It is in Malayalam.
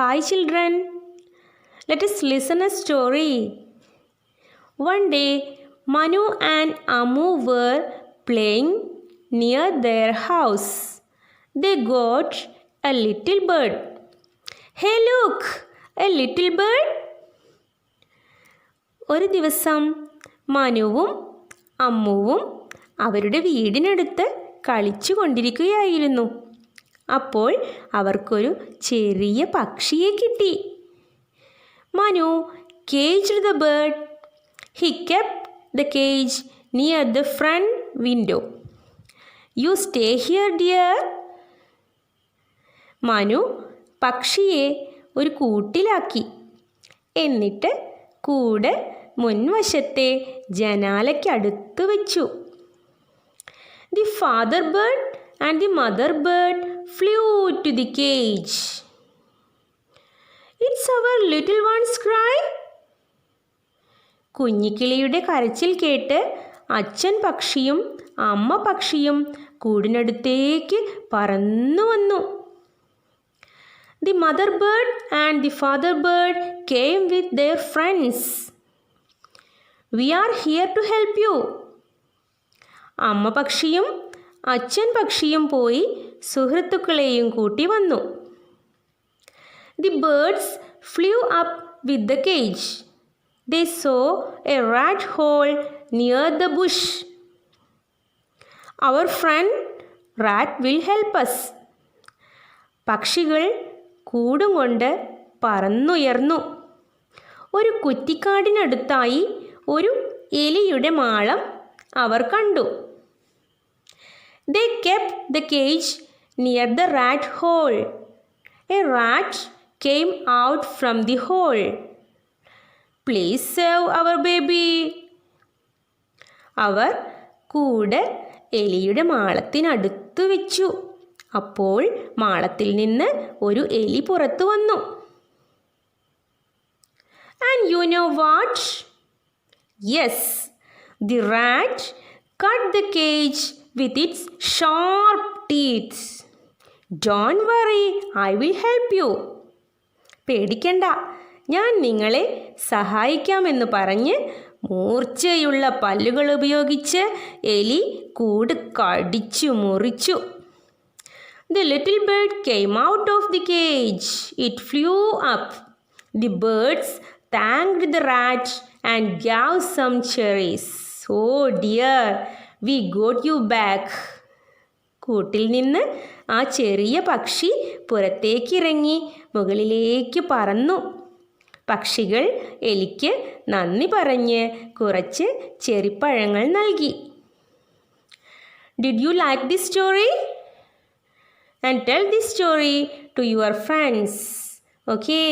Hi, children. Let us listen a story. One day, Manu and Amu were playing near their house. They got a little bird. Hey, look! A little bird. ഒരു ദിവസം മനുവും അമ്മുവും അവരുടെ വീടിനടുത്ത് കളിച്ചു കൊണ്ടിരിക്കുകയായിരുന്നു അപ്പോൾ അവർക്കൊരു ചെറിയ പക്ഷിയെ കിട്ടി. Manu cage the bird he kept the cage near the front window you stay here dear Manu പക്ഷിയെ ഒരു കൂട്ടിലാക്കി. എന്നിട്ട് കൂട് മുൻവശത്തെ ജനാലയ്ക്കടുത്ത് വെച്ചു. The father bird and the mother bird flew to the cage. It's our little ones cry കുഞ്ഞിക്കിളിയുടെ കരച്ചിൽ കേട്ട് അച്ഛൻ പക്ഷിയും അമ്മ പക്ഷിയും കൂടിനടുത്തേക്ക് പറന്നു വന്നു. The mother bird and the father bird came with their friends we are here to help you അമ്മ പക്ഷിയും അച്ഛൻ പക്ഷിയും പോയി സുഹൃത്തുക്കളെയും കൂട്ടി വന്നു. The birds flew up with the cage they saw a rat hole near the bush our friend rat will help us പക്ഷികൾ കൂടും കൊണ്ട് പറന്നുയർന്നു. ഒരു കുറ്റിക്കാടിനടുത്തായി ഒരു എലിയുടെ മാളം അവർ കണ്ടു. They kept the cage near the rat hole a rat came out from the hole please save our baby അവർ കൂട് എലിയുടെ മാളത്തിനടുത്ത് വെച്ചു. അപ്പോൾ മാളത്തിൽ നിന്ന് ഒരു എലി പുറത്തു വന്നു. And you know what yes the rat cut the cage with its sharp teeths don't worry I will help you പേടിക്കണ്ട. ഞാൻ നിങ്ങളെ സഹായിക്കാമെന്ന് പറഞ്ഞ് മൂർച്ചയുള്ള പല്ലുകൾ ഉപയോഗിച്ച് എലി കൂട് കടിച്ചു മുറിച്ചു. The little bird came out of the cage it flew up the birds thanked the rat and gave some cherries oh dear we got you back കൂട്ടിൽ നിന്ന് ആ ചെറിയ പക്ഷി പുറത്തേക്കിറങ്ങി മുകളിലേക്ക് പറന്നു. പക്ഷികൾ എലിക്ക് നന്ദി പറഞ്ഞ് കുറച്ച് ചെറിപ്പഴങ്ങൾ നൽകി. Did you like this story and tell this story to your friends okay